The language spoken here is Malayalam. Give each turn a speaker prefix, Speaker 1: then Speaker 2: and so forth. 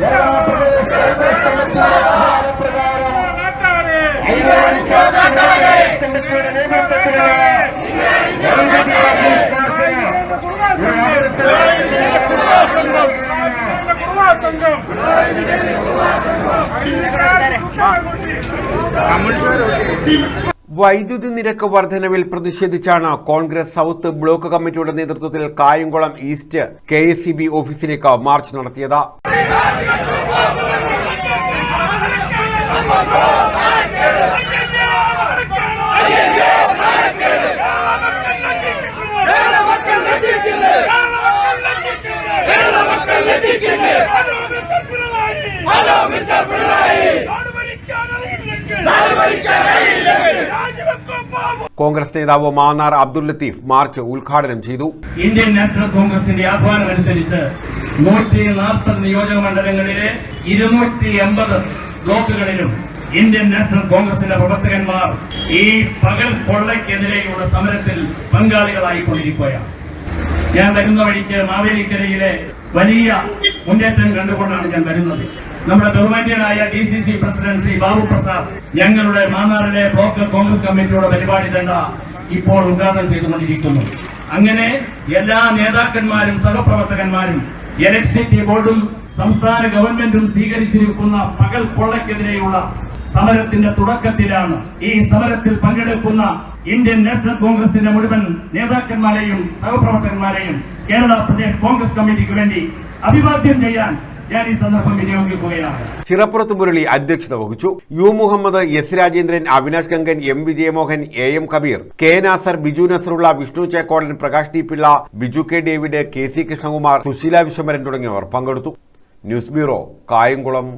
Speaker 1: കേരള
Speaker 2: വൈദ്യുതി നിരക്ക് വർധനവിൽ പ്രതിഷേധിച്ചാണ് കോൺഗ്രസ് സൗത്ത് ബ്ലോക്ക് കമ്മിറ്റിയുടെ നേതൃത്വത്തിൽ Kayamkulam east K S C B ഓഫീസിലേക്ക് മാർച്ച് നടത്തിയത്.
Speaker 3: ഹലോ മിസ്റ്റർ പിണറായി
Speaker 2: കോൺഗ്രസ് നേതാവ് മാന്നാർ അബ്ദുൽ ലത്തീഫ് മാർച്ച് ഉദ്ഘാടനം ചെയ്തു.
Speaker 4: ഇന്ത്യൻ നാഷണൽ കോൺഗ്രസിന്റെ ആഹ്വാനം അനുസരിച്ച് നൂറ്റി നാൽപ്പത് നിയോജക മണ്ഡലങ്ങളിലെ ഇരുന്നൂറ്റി എൺപത് ബ്ലോക്കുകളിലും ഇന്ത്യൻ നാഷണൽ കോൺഗ്രസിന്റെ പ്രവർത്തകന്മാർ ഈ പകൽ കൊള്ളയ്ക്കെതിരെയുള്ള സമരത്തിൽ പങ്കാളികളായിക്കൊണ്ടിരിക്കുകയാണ്. ഞാൻ വരുന്ന വഴിക്ക് മാവേലിക്കരയിലെ വലിയ മുന്നേറ്റം കണ്ടുകൊണ്ടാണ് ഞാൻ വരുന്നത്. നമ്മുടെ ബഹുമാന്യനായ D C C president Shri Babu Prasad ഞങ്ങളുടെ മാന്നാറിലെ ബ്ലോക്ക് കോൺഗ്രസ് കമ്മിറ്റിയുടെ പരിപാടി തന്നെ ഇപ്പോൾ ഉദ്ഘാടനം ചെയ്തുകൊണ്ടിരിക്കുന്നു. അങ്ങനെ എല്ലാ നേതാക്കന്മാരും സഹപ്രവർത്തകന്മാരും ഇലക്ട്രിസിറ്റി ബോർഡും സംസ്ഥാന ഗവൺമെന്റും സ്വീകരിച്ചിരിക്കുന്ന പകൽ കൊള്ളയ്ക്കെതിരെയുള്ള സമരത്തിന്റെ തുടക്കത്തിലാണ് ഈ സമരത്തിൽ പങ്കെടുക്കുന്ന ഇന്ത്യൻ നാഷണൽ കോൺഗ്രസിന്റെ മുഴുവൻ നേതാക്കന്മാരെയും സഹപ്രവർത്തകന്മാരെയും കേരള പ്രദേശ് കോൺഗ്രസ് കമ്മിറ്റിക്ക് വേണ്ടി അഭിവാദ്യം ചെയ്യാൻ ഞാൻ ഈ സന്ദർഭം വിനിയോഗിക്കുകയാണ്
Speaker 2: ചിറപ്പുറത്ത് മുരളി അധ്യക്ഷത വഹിച്ചു. U Muhammad S Rajendran Avinash Gangan M Vijayamohan A M Kabeer K Nasar Biju Nasarulla Vishnu Chekkodan Prakash T Pillai Biju K David K C Krishnakumar Susheela Vishwamaran തുടങ്ങിയവർ പങ്കെടുത്തു. News bureau Kayamkulam.